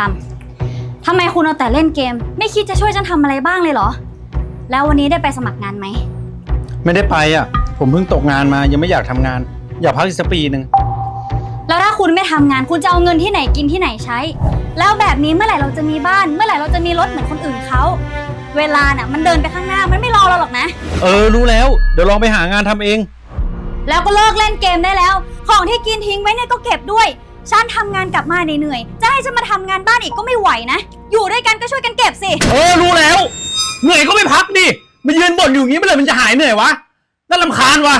ามทำไมคุณเอาแต่เล่นเกม ไม่คิดจะช่วยฉันทำอะไรบ้างเลยเหรอ แล้ววันนี้ได้ไปสมัครงานไหม ไม่ได้ไปอะ ผมเพิ่งตกงานมายังไม่อยากทำงาน อยากพักอีกสักปีหนึ่งแล้วถ้าคุณไม่ทำงานคุณจะเอาเงินที่ไหนกินที่ไหนใช้ แล้วแบบนี้เมื่อไหร่เราจะมีบ้าน เมื่อไหร่เราจะมีรถเหมือนคนอื่นเขา เวลาน่ะมันเดินไปข้างหน้ามันไม่รอเราหรอกนะ เออรู้แล้ว เดี๋ยวลองไปหางานทำเอง แล้วก็เลิกเล่นเกมได้แล้ว ของที่กินทิ้งไว้เนี่ยก็เก็บด้วย ฉันทำงานกลับมาเหนื่อยๆจะให้ฉันมาทำงานบ้านอีกก็ไม่ไหวนะ อยู่ด้วยกันก็ช่วยกันเก็บสิ เออรู้แล้ว เหนื่อยก็ไม่พักดิมายืนบ่นอยู่อย่างนี้เมื่อไหร่มันจะหายเหนื่อยวะน่าลำคาญวะ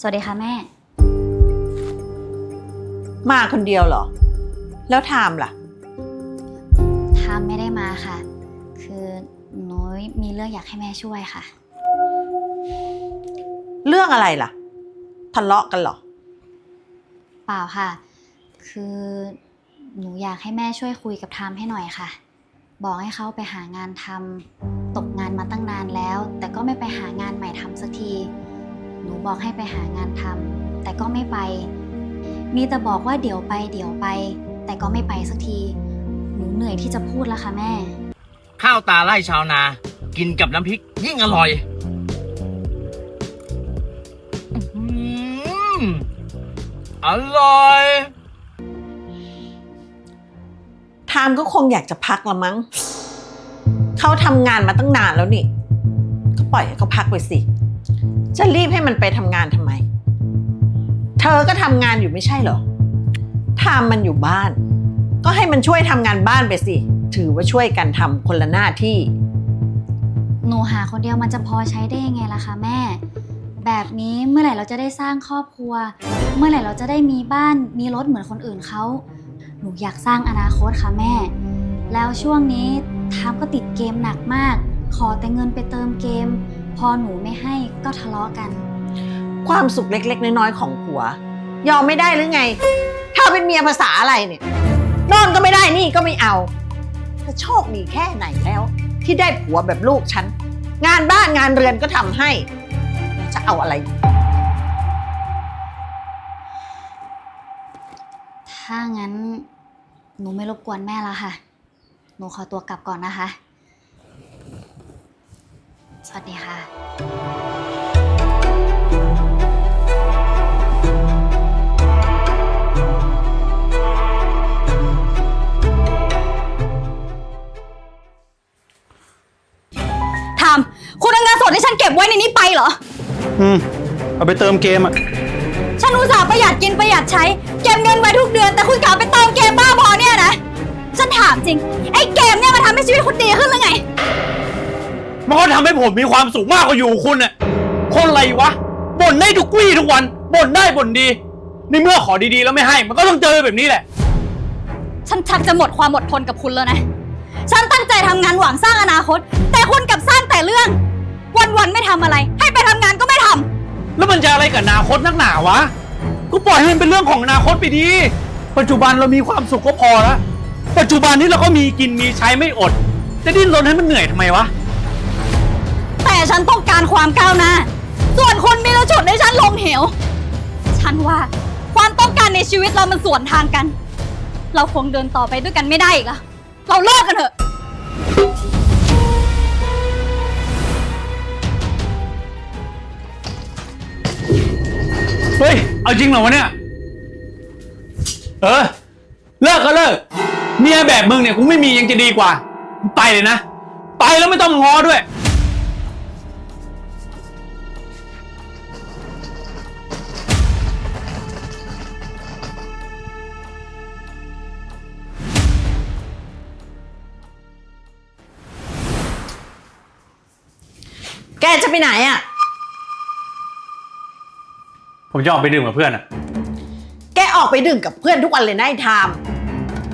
สวัสดีค่ะแม่ มาคนเดียวเหรอ แล้วไทม์ล่ะ ทามไม่ได้มาค่ะ คือหนูมีเรื่องอยากให้แม่ช่วยค่ะ เรื่องอะไรล่ะ ทะเลาะกันเหรอ เปล่าค่ะ คือหนูอยากให้แม่ช่วยคุยกับทามให้หน่อยค่ะ บอกให้เขาไปหางานทำตกงานมาตั้งนานแล้ว แต่ก็ไม่ไปหางานใหม่ทำสักที หนูบอกให้ไปหางานทำแต่ก็ไม่ไป มีแต่บอกว่าเดี๋ยวไปเดี๋ยวไป แต่ก็ไม่ไปสักที หนูเหนื่อยที่จะพูดแล้วค่ะแม่ ข้าวตาไล่ชาวนา กินกับน้ำพริกยิ่งอร่อยอื้อหืออร่อยไทม์ก็คงอยากจะพักละมั้ง เขาทำงานมาตั้งนานแล้วนี่ ก็ปล่อยให้เขาพักไปสิ จะรีบให้มันไปทำงานทำไม เธอก็ทำงานอยู่ไม่ใช่เหรอทม์มันอยู่บ้าน ก็ให้มันช่วยทำงานบ้านไปสิ ถือว่าช่วยกันทำคนละหน้าที่ หนูหาคนเดียวมันจะพอใช้ได้ยังไงล่ะคะแม่ แบบนี้เมื่อไหร่เราจะได้สร้างครอบครัว เมื่อไหร่เราจะได้มีบ้านมีรถเหมือนคนอื่นเขา หนูอยากสร้างอนาคตค่ะแม่ แล้วช่วงนี้ทามก็ติดเกมหนักมาก ขอแต่เงินไปเติมเกม พอหนูไม่ให้ก็ทะเลาะกัน ความสุขเล็ก ๆ น้อยๆของผัว ยอมไม่ได้หรือไง ถ้าเป็นเมียภาษาอะไรเนี่ยนอนก็ไม่ได้นี่ก็ไม่เอาเธอโชคดีแค่ไหนแล้ว ที่ได้ผัวแบบลูกฉัน งานบ้านงานเรือนก็ทำให้ จะเอาอะไร ถ้างั้น หนูไม่รบกวนแม่แล้วค่ะ หนูขอตัวกลับก่อนนะคะ สวัสดีค่ะ อืมเอาไปเติมเกมอะฉันอุตส่าห์ประหยัดกินประหยัดใช้ เก็บเงินไว้ทุกเดือน แต่คุณกลับไปเติมเกมบ้าบอเนี่ยนะ ฉันถามจริง ไอ้เกมเนี่ยมันทำให้ชีวิตคุณดีขึ้นหรือไง มันก็ทำให้ผมมีความสุขมากกว่าอยู่กับคุณอะคนอะไรวะบ่นได้ทุกวี่ทุกวันบ่นได้บ่นดีในเมื่อขอดีๆแล้วไม่ให้ มันก็ต้องเจอแบบนี้แหละ ฉันชักจะหมดความอดทนกับคุณแล้วนะ ฉันตั้งใจทำงานหวังสร้างอนาคต แต่คุณกลับสร้างแต่เรื่อง วันๆไม่ทำอะไร ให้ไปทำงานก็ไม่ทำแล้วมันจะอะไรกับอนาคตนักหนาวะ ก็ปล่อยให้มันเป็นเรื่องของอนาคตไปดี ปัจจุบันเรามีความสุขก็พอแล้วปัจจุบันนี้เราก็มีกินมีใช้ไม่อด จะดิ้นรนให้มันเหนื่อยทำไมวะ แต่ฉันต้องการความก้าวหน้า ส่วนคุณมีแต่ฉุดให้ฉันลงเหว ฉันว่าความต้องการในชีวิตเรามันสวนทางกัน เราคงเดินต่อไปด้วยกันไม่ได้อีกแล้วเราเลิกกันเถอะ เฮ้ย เอาจริงเหรอวะเนี่ย เออ เลิกก็เลิก เมียแบบมึงเนี่ยกูไม่มียังจะดีกว่า ไปเลยนะ ไปแล้วไม่ต้องง้อด้วย แกจะไปไหนอะ ผมจะออกไปดื่มกับเพื่อนอะแกออกไปดื่มกับเพื่อนทุกวันเลยนะไอ้ไทม์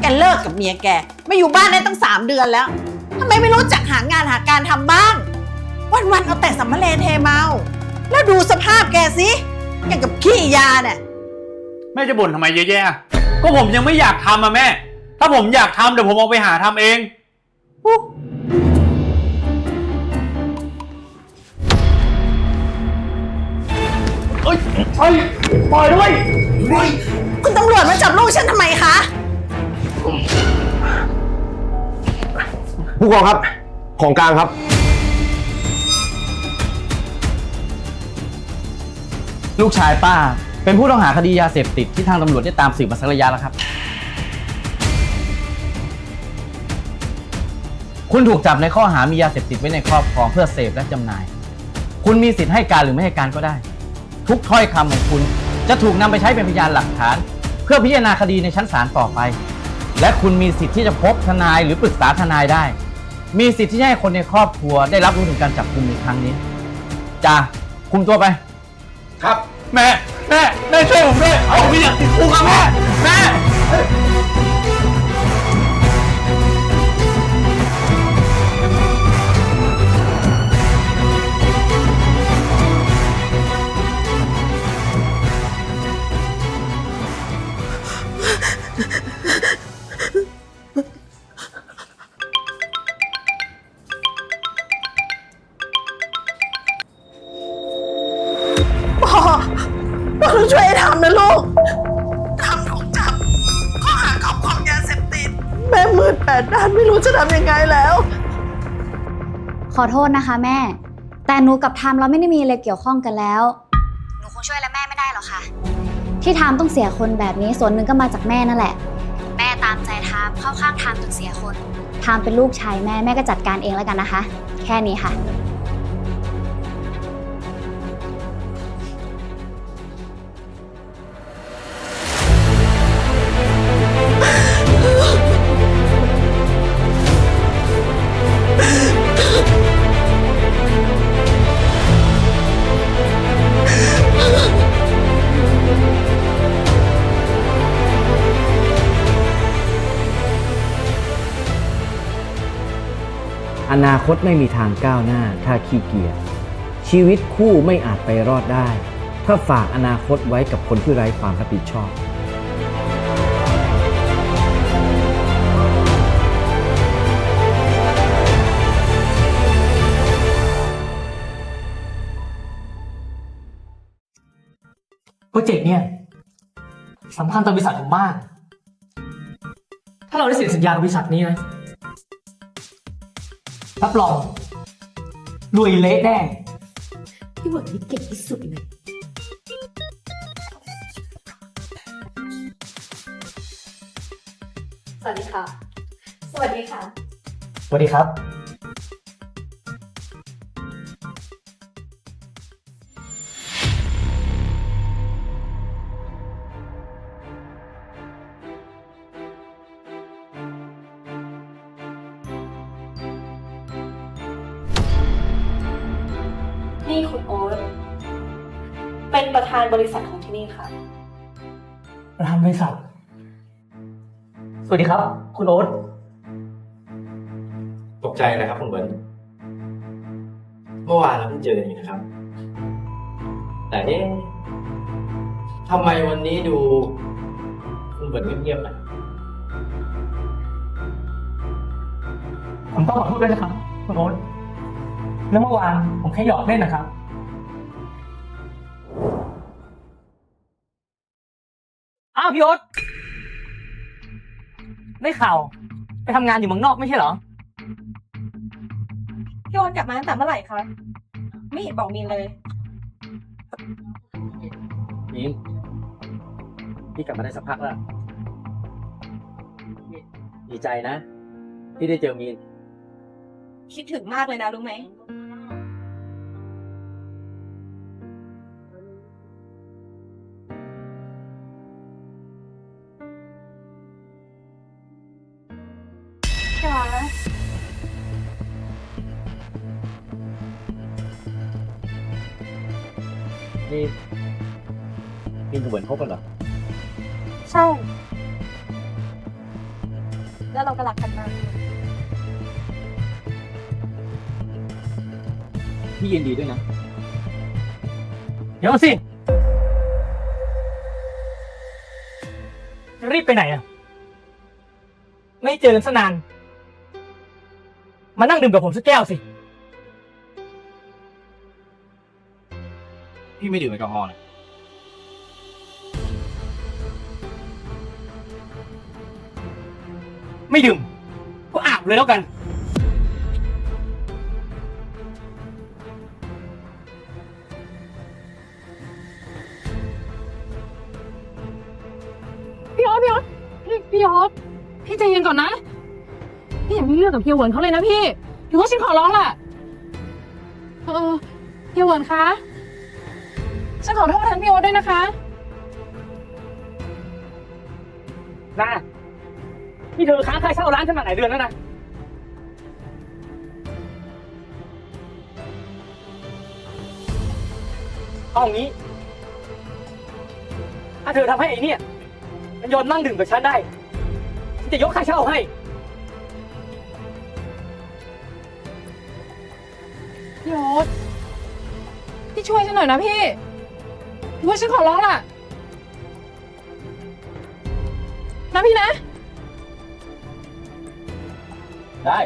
แกเลิกกับเมียแกมาอยู่บ้านได้ตั้งสามเดือนแล้วทำไมไม่รู้จักหางานหาการทำบ้าง วันๆเอาแต่สัมภเลเทเมา แล้วดูสภาพแกสิอย่างกับขี้ยาเนี่ย แม่จะบ่นทำไมเยอะแยะก็ผมยังไม่อยากทำอะแม่ ถ้าผมอยากทำเดี๋ยวผมเอาไปหาทำเอง เอ้ยเอ้ยปล่อยด้วยคุณตำรวจมาจับลูกฉันทำไมคะ ผู้กองครับ ของกลางครับ ลูกชายป้า เป็นผู้ต้องหาคดียาเสพติดที่ทางตำรวจได้ตามสืบมาสักระยะแล้วครับ คุณถูกจับในข้อหามียาเสพติดไว้ในครอบครองเพื่อเสพและจำหน่าย คุณมีสิทธิ์ให้การหรือไม่ให้การก็ได้ ทุกถ้อยคำของคุณ จะถูกนำไปใช้เป็นพยานหลักฐาน เพื่อพิจารณาคดีในชั้นศาลต่อไป และคุณมีสิทธิ์ที่จะพบทนายหรือปรึกษาทนายได้ มีสิทธิ์ที่จะให้คนในครอบครัวได้รับรู้ถึงการจับกุมในครั้งนี้จ่าคุมตัวไป ครับ แม่ แม่ แม่ช่วยผมด้วย เอาไม่อยากติดคุกครับแม่ แม่ โทษนะคะแม่ แต่หนูกับทามเราไม่ได้มีอะไรเกี่ยวข้องกันแล้ว หนูคงช่วยอะไรแม่ไม่ได้หรอกค่ะ ที่ทามต้องเสียคนแบบนี้ส่วนหนึ่งก็มาจากแม่นั่นแหละ แม่ตามใจทามเข้าข้างทามจนเสียคนทามเป็นลูกชายแม่แม่ก็จัดการเองแล้วกันนะคะ แค่นี้ค่ะ นาคตไม่มีทางก้าวหน้าถ้าขี้เกียจชีวิตคู่ไม่อาจไปรอดได้ ถ้าฝากอนาคตไว้กับคนที่ไร้ความรับผิดชอบ โปรเจกต์เนี่ยสำคัญต่อบริษัทผมมาก ถ้าเราได้เซ็นสัญญากับบริษัทนี้นะ รับรองรวยเละแน่ พี่หวังนี่เก่งที่สุดเลยสวัสดีค่ะ สวัสดีค่ะ สวัสดีครับ เป็นประธานบริษัทของที่นี่ค่ะ ประธานบริษัท สวัสดีครับ คุณโอ๊ตตกใจเลยครับคุณเบิร์นเมื่อวานเราเพิ่งเจอกันอยู่นะครับ แต่เอ๊ะทำไมวันนี้ดู คุณเบิร์นเงียบๆนะผมต้องขอโทษด้วยนะครับ คุณโอ๊ตแล้วเมื่อวานผมแค่หยอกเล่นนะครับาวพี่โอ๊ตได้ข่าวไปทำงานอยู่เมืองนอกไม่ใช่เหรอ พี่โอ๊ตกลับมาตั้งแต่เมื่อไหร่คะไม่เห็นบอกมีนเลยมีนพี่กลับมาได้สักพักแล้วดีใจนะ ที่ได้เจอมีน คิดถึงมากเลยนะรู้ไหม คบกันเหรอ ใช่ แล้วเราก็รักกันมากพี่ยินดีด้วยนะ เดี๋ยวสิจะรีบไปไหนอะ ไม่เจอกันสนาน มานั่งดื่มกับผมสักแก้วสิ พี่ไม่ดื่มแอลกอฮอล์นะ ไม่ดื่ม ก็อาบเลยแล้วกัน พี่ออสพี่ออสพี่พี่ออสพี่ใจเย็นก่อนนะ พี่อย่ามีเรื่องกับเฮียเหวินเขาเลยนะพี่ถือว่าฉันขอร้องล่ะเออเฮียเหวินคะฉันขอโทษแทนพี่ออสด้วยนะคะ นะ นี่เธอค้างค่าเช่าร้านฉันมาหลายเดือนแล้วนะ เอางี้ ถ้าเธอทำให้ไอ้เนี่ย มันยอมนั่งดื่มกับฉันได้ ฉันจะยกค่าเช่าให้ พี่ออสพี่ช่วยฉันหน่อยนะพี่ถือว่าฉันขอร้องล่ะ นะพี่นะ ได้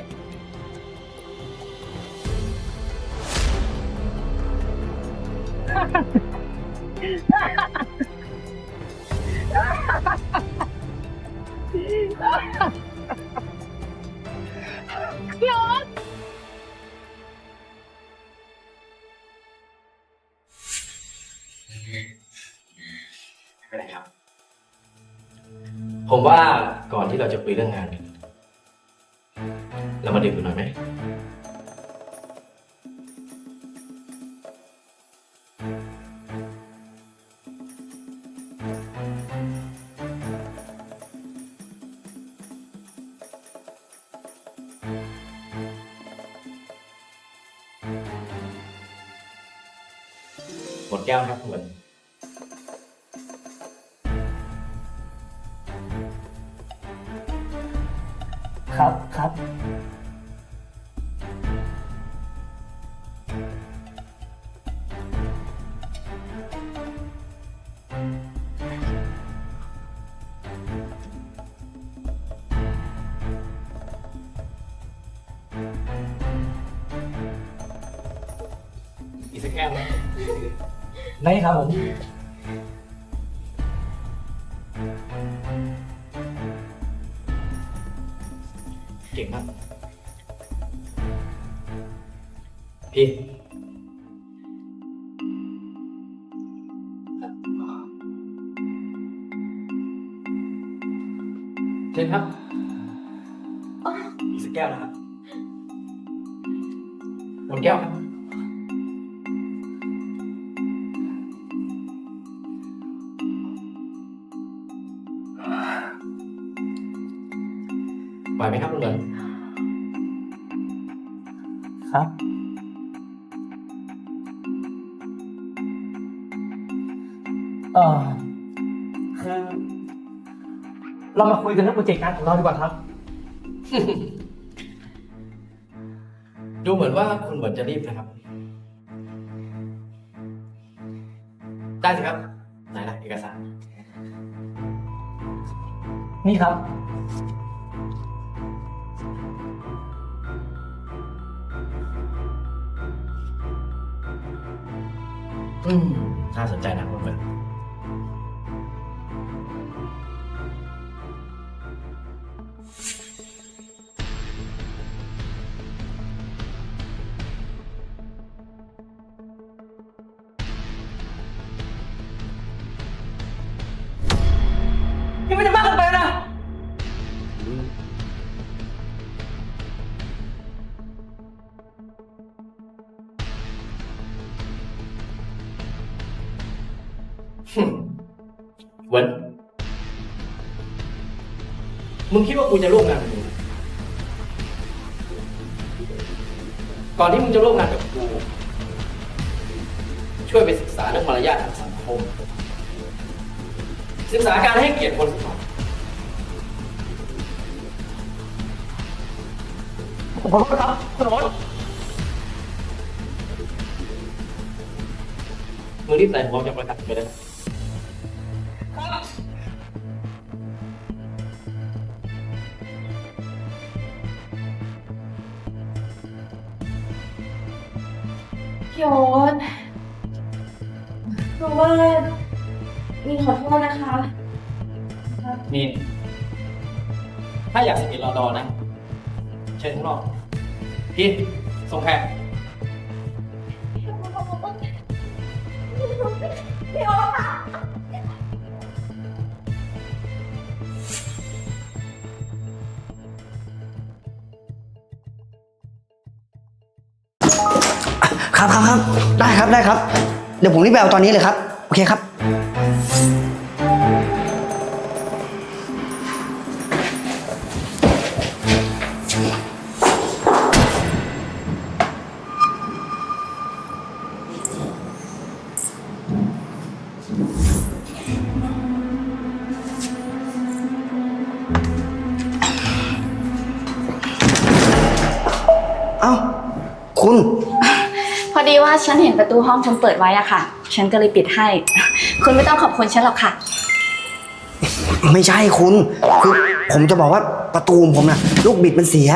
พี่ออสไม่เป็นไรครับ ผมว่าก่อนที่เราจะคุยเรื่องงาน เรามาดื่มกันหน่อยไหมหมดแก้วครับคุณเหมือนครับครับ ได้ครับผม เก่งมากพี่เชิญครับ อีกสักแก้วนะครับหมดแก้วครับ ครับ เออคือ เรามาคุยกันเรื่องโปรเจกต์งานของเราดีกว่าครับ ดูเหมือนว่าคุณเหมือนจะรีบนะครับ ได้สิครับ ไหนล่ะเอกสาร นี่ครับ น่าสนใจนะคุณเพื่อน เหวินมึงคิดว่ากูจะร่วมงานกับมึงก่อนที่มึงจะร่วมงานกับกู ช่วยไปศึกษาเรื่องมารยาททางสังคม ศึกษาการให้เกียรติคนสักหน่อยผมขอโทษครับคุณโอ๊ตมึงรีบใส่หัวออกจากบริษัทไปเลยครั พี่โอ๊ตคือว่ามีขอโทษนะคะนี่ถ้าอยากสกินรอดอนะ เชิญข้างนอกพี่ส่งแขกค ครับครับครับได้ครับได้ครับ เดี๋ยวผมรีบไปเอาตอนนี้เลยครับ โอเคครับ เอ้า คุณ อดีว่าฉันเห็นประตูห้องคุณเปิดไว้อะค่ะ ฉันก็เลยปิดให้ คุณไม่ต้องขอบคุณฉันหรอกค่ะ ไม่ใช่คุณคือผมจะบอกว่าประตูของผมนะลูกบิดมันเสีย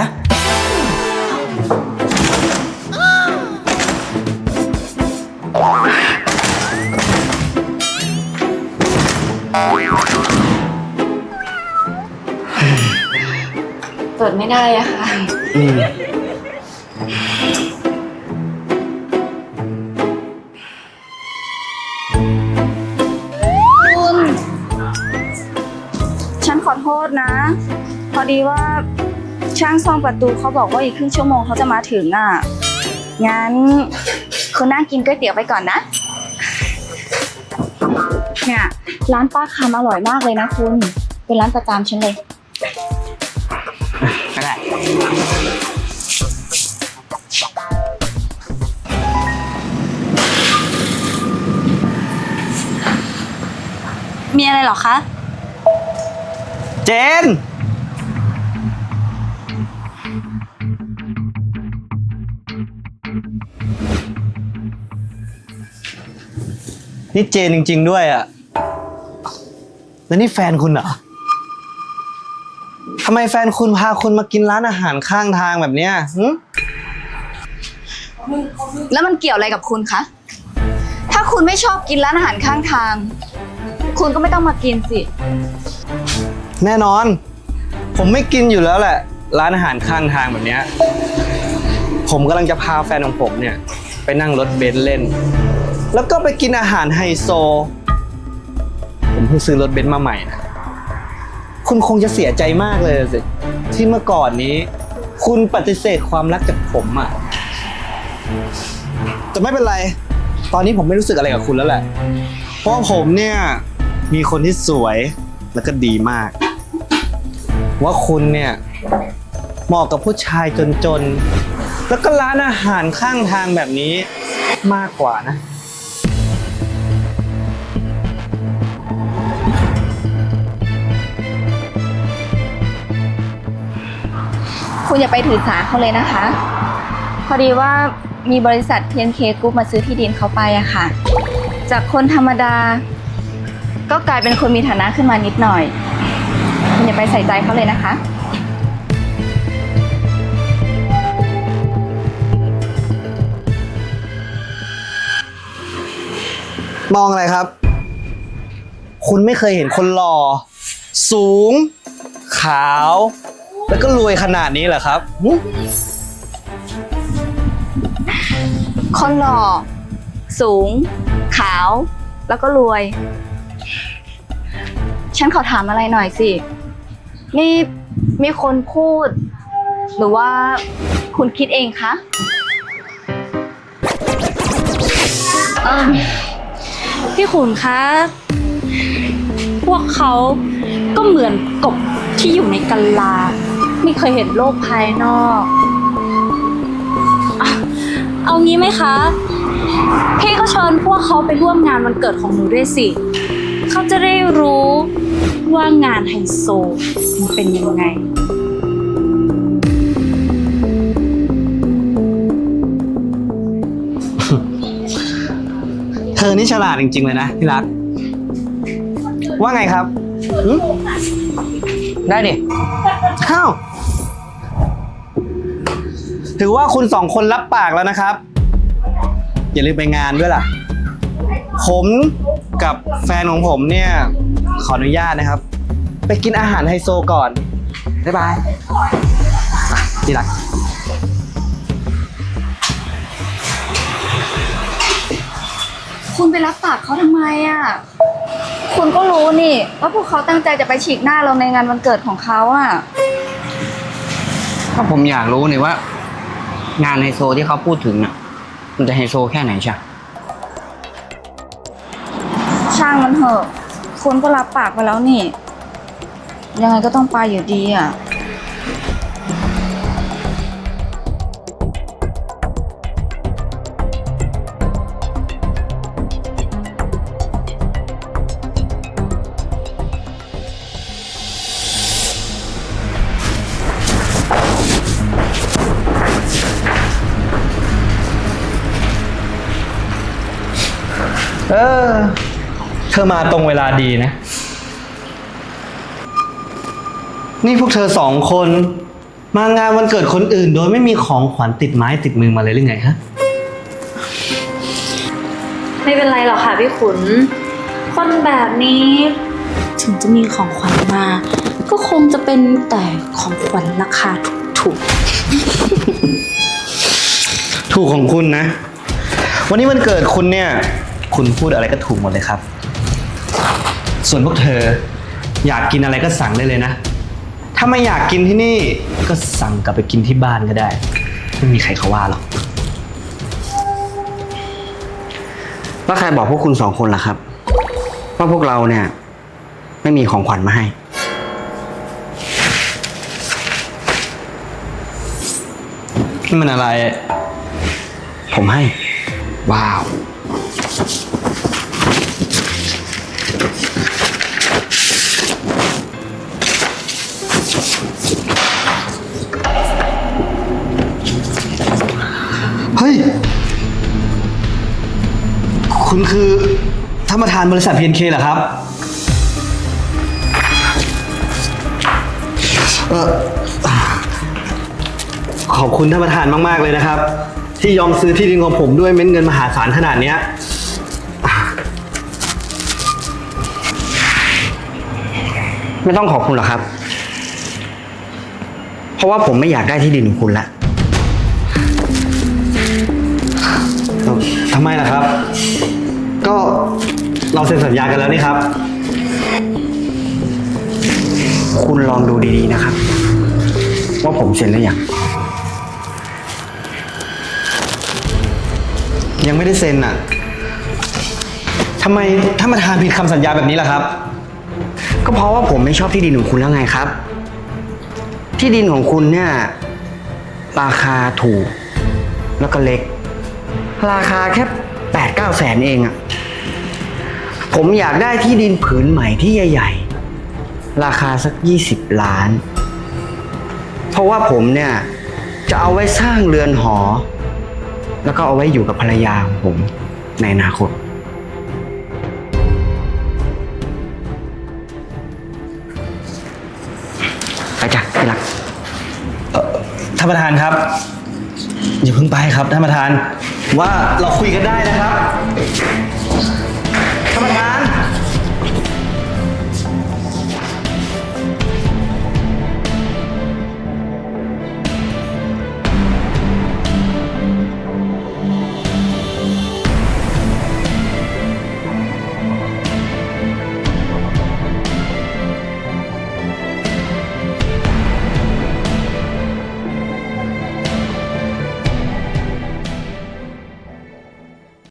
เปิดไม่ได้อะค่ะ อืม ฉันขอโทษนะ พอดีว่าช่างซ่อมประตูเขาบอกว่าอีกครึ่งชั่วโมงเขาจะมาถึงอะ งั้นคุณนั่งกินก๋วยเตี๋ยวไปก่อนนะ เนี่ยร้านป้าคำอร่อยมากเลยนะคุณ เป็นร้านประจำฉันเลย ก็ได้ มีอะไรเหรอคะ เจน นี่เจนจริง ๆ ด้วยอะแล้วนี่แฟนคุณเหรอทำไมแฟนคุณพาคุณมากินร้านอาหารข้างทางแบบเนี้ยหึแล้วมันเกี่ยวอะไรกับคุณคะ ถ้าคุณไม่ชอบกินร้านอาหารข้างทาง คุณก็ไม่ต้องมากินสิ แน่นอน ผมไม่กินอยู่แล้วแหละ ร้านอาหารข้างทางแบบเนี้ยผมกำลังจะพาแฟนของผมเนี่ย ไปนั่งรถเบนซ์เล่น แล้วก็ไปกินอาหารไฮโซ ผมเพิ่งซื้อรถเบนซ์มาใหม่นะคุณคงจะเสียใจมากเลยสิที่เมื่อก่อนนี้ คุณปฏิเสธความรักจากผมอะแต่ไม่เป็นไร ตอนนี้ผมไม่รู้สึกอะไรกับคุณแล้วแหละ เพราะผมเนี่ยมีคนที่สวยแล้วก็ดีมาก ว่าคุณเนี่ยเหมาะกับผู้ชายจนๆ แล้วก็ร้านอาหารข้างทางแบบนี้มากกว่านะ คุณอย่าไปถือสาเขาเลยนะคะ พอดีว่ามีบริษัท TNK Group มาซื้อที่ดินเขาไปอะค่ะ จากคนธรรมดา ก็กลายเป็นคนมีฐานะขึ้นมานิดหน่อย อย่าไปใส่ใจเขาเลยนะคะ มองอะไรครับ คุณไม่เคยเห็นคนหล่อ สูง ขาว แล้วก็รวยขนาดนี้เหรอครับหึคนหล่อ สูง ขาว แล้วก็รวย ฉันขอถามอะไรหน่อยสิ นี่มีคนพูด หรือว่าคุณคิดเองคะเอิ่มพี่ขุนคะ พวกเขาก็เหมือนกบที่อยู่ในกัลลา ไม่เคยเห็นโลกภายนอกอะเอางี้ไหมคะ พี่ก็เชิญพวกเขาไปร่วมงานวันเกิดของหนูด้วยสิ เขาจะได้รู้ ว่างานไฮโซมันเป็นยังไง เธอนี่ฉลาดจริง ๆ เลยนะที่รัก ว่าไงครับหึได้ดิอ้าวถือว่าคุณสองคนรับปากแล้วนะครับ อย่าลืมไปงานด้วยล่ะ ผมกับแฟนของผมเนี่ย ขออนุญาตนะครับ ไปกินอาหารไฮโซก่อน บ๊ายบายอะที่รักคุณไปรับปากเขาทำไมอะ คุณก็รู้นี่ว่าพวกเขาตั้งใจจะไปฉีกหน้าเราในงานวันเกิดของเขาอะ ก็ผมอยากรู้นี่ว่า งานไฮโซที่เขาพูดถึงน่ะ มันจะไฮโซแค่ไหนใช่ ช่างมันเถอะ คุณก็รับปากไปแล้วนี่ ยังไงก็ต้องไปอยู่ดีอะเออ อมาตรงเวลาดีนะ นี่พวกเธอสองคน มางานวันเกิดคนอื่น โดยไม่มีของขวัญติดไม้ติดมือมาเลยหรือไงฮะ ไม่เป็นไรหรอกค่ะพี่ขุน คนแบบนี้ ถึงจะมีของขวัญมา ก็คงจะเป็นแต่ของขวัญราคาถูกถูกของคุณนะ วันนี้วันเกิดคุณเนี่ย คุณพูดอะไรก็ถูกหมดเลยครับ ส่วนพวกเธอ อยากกินอะไรก็สั่งได้เลยนะ ถ้าไม่อยากกินที่นี่ก็สั่งกลับไปกินที่บ้านก็ได้ ไม่มีใครเขาว่าหรอก แล้วใครบอกพวกคุณสองคนล่ะครับ ว่าพวกเราเนี่ย ไม่มีของขวัญมาให้ นี่มันอะไร ผมให้ ว้าว คุณคือท่านประธานบริษัท PNK เหรอครับ เออขอบคุณท่านประธานมาก ๆ เลยนะครับ ที่ยอมซื้อที่ดินของผมด้วยเม็ดเงินมหาศาลขนาดเนี้ยไม่ต้องขอบคุณหรอกครับ เพราะว่าผมไม่อยากได้ที่ดินของคุณละ ทำไมล่ะครับ ก็เราเซ็นสัญญากันแล้วนี่ครับ คุณลองดูดีๆนะครับ ว่าผมเซ็นหรือยังยังไม่ได้เซ็นอะทำไมท่านประธานผิดคำสัญญาแบบนี้ล่ะครับ ก็เพราะว่าผมไม่ชอบที่ดินของคุณแล้วไงครับ ที่ดินของคุณเนี่ยราคาถูก แล้วก็เล็ก ราคาแค่แปดเก้าแสนเองอะ ผมอยากได้ที่ดินผืนใหม่ที่ใหญ่ๆ ราคาสักยี่สิบล้าน เพราะว่าผมเนี่ย จะเอาไว้สร้างเรือนหอ แล้วก็เอาไว้อยู่กับภรรยาของผมในอนาคต ไปจ้ะที่รัก ท่านประธานครับ อย่าเพิ่งไปครับท่านประธาน ว่าเราคุยกันได้นะครับ